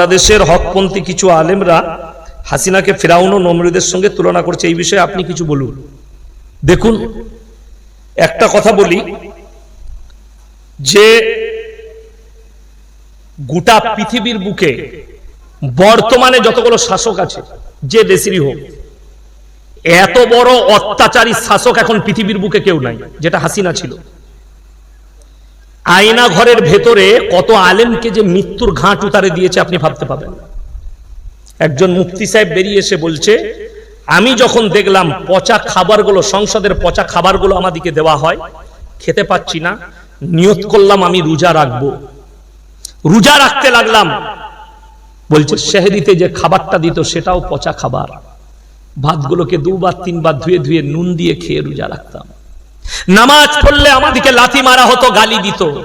বাংলাদেশের হকপন্থী কিছু আলেমরা হাসিনাকে ফেরাউন ও নমরুদের সঙ্গে তুলনা করছে, এই বিষয়ে আপনি কিছু বলুন। দেখুন, একটা কথা বলি, যে গোটা পৃথিবীর বুকে বর্তমানে যতগুলো শাসক আছে, যে দেশেরই হোক, এত বড় অত্যাচারী শাসক এখন পৃথিবীর বুকে কেউ নাই, যেটা হাসিনা ছিল। আয়না ঘরের ভেতরে কত আলেমকে যে মৃত্যুর ঘাট উতারে দিয়েছে আপনি ভাবতে পাবেন একজন মুফতি সাহেব বেরিয়ে এসে বলছে, আমি যখন দেখলাম পচা খাবারগুলো, সংসদের পচা খাবারগুলো আমাদেরকে দেওয়া হয়, খেতে পাচ্ছি না, নিয়ত করলাম আমি রোজা রাখব। রোজা রাখতে লাগলাম। বলছে, শেহরিতে যে খাবারটা দিত সেটাও পচা খাবার। ভাতগুলোকে দুবার, তিনবার ধুয়ে ধুয়ে নুন দিয়ে খেয়ে রোজা রাখতাম। নামাজ পড়লে আমাদেরকে লাথি মারা হতো, গালি দিত।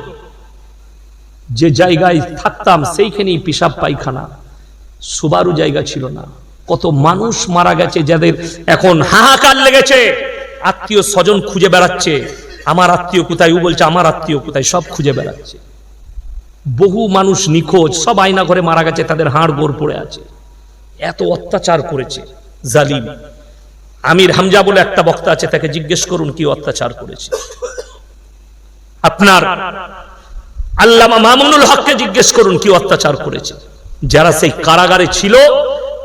যে জায়গায় থাকতাম, সেইখানেই পিসাব পায়খানা। সুবারু জায়গা ছিল না। কত মানুষ মারা গেছে যাদের এখন হাহাকার লেগেছে। আত্মীয় স্বজন খুঁজে বেড়াচ্ছে। আমার আত্মীয় কোথায়, ও বলছে, আমার আত্মীয় কোথায়, সব খুঁজে বেড়াচ্ছে। বহু মানুষ নিখোঁজ, সব আয়না ঘরে মারা গেছে, তাদের হাড় গোড় পড়ে আছে। এত অত্যাচার করেছে, জালিম। আমির হামজা বলে একটা বক্তা আছে, তাকে জিজ্ঞেস করুন কি অত্যাচার করেছে। আপনার আল্লামা মামুনুল হককে জিজ্ঞেস করুন কি অত্যাচার করেছে। যারা সেই কারাগারে ছিল,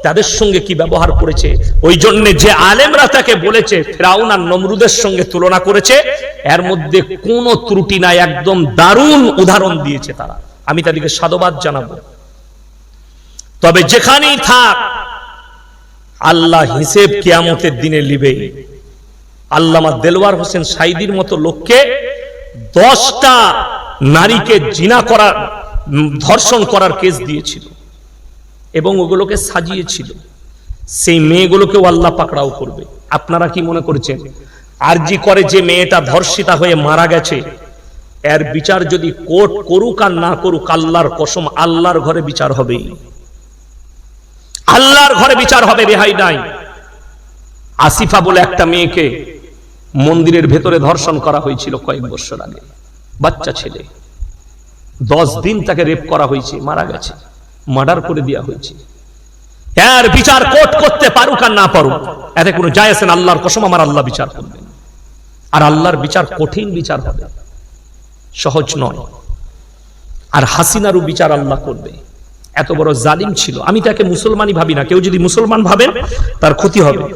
তাদের সঙ্গে কি ব্যবহার করেছে। ওই জন্য যে আলেমরা তাকে বলেছে, ফেরাউন আর নমরুদের সঙ্গে তুলনা করেছে, এর মধ্যে কোনো ত্রুটি নাই, একদম দারুণ উদাহরণ দিয়েছে তারা। আমি তাদেরকে সাধুবাদ জানাব। তবে যেখানেই থাক আল্লাহ হিসেব কিয়ামতের দিনে লিবে আল্লামা দেলওয়ার হোসেন সাইদির মতো লোককে দশটা নারীকে জিনা করার, ধর্ষণ করার কেস দিয়েছিল এবং ওগুলোকে সাজিয়েছিল। সেই মেয়েগুলোকেও আল্লাহ পাকড়াও করবে। আপনারা কি মনে করছেন? আরজি করে যে মেয়েটা ধর্ষিতা হয়ে মারা গেছে, এর বিচার যদি কোর্ট করুক আর না করুক, আল্লাহর কসম, আল্লাহর ঘরে বিচার হবেই। আল্লাহর ঘরে বিচার হবে রেহাই নাই। আসিফা বলে একটা মেয়েকে মন্দিরের ভেতরে ধর্ষণ করা হয়েছিল কয়েক বছর আগে। বাচ্চা ছেলে। দশ দিন তাকে রেপ করা হয়েছে, মারা গেছে, মার্ডার করে দেওয়া হয়েছে। এর বিচার কোর্ট করতে পারুক আর না পারুক, এতে কোনো যায় আসেন আল্লাহর কসম আমার আল্লাহ বিচার করবেন। আর আল্লাহর বিচার কঠিন বিচার হবে। সহজ নয়। আর হাসিনারও বিচার আল্লাহ করবে। এত বড় জালিম ছিল। আমি তাকে মুসলমানই ভাবি না। কেউ যদি মুসলমান ভাবেন, তার ক্ষতি হবে।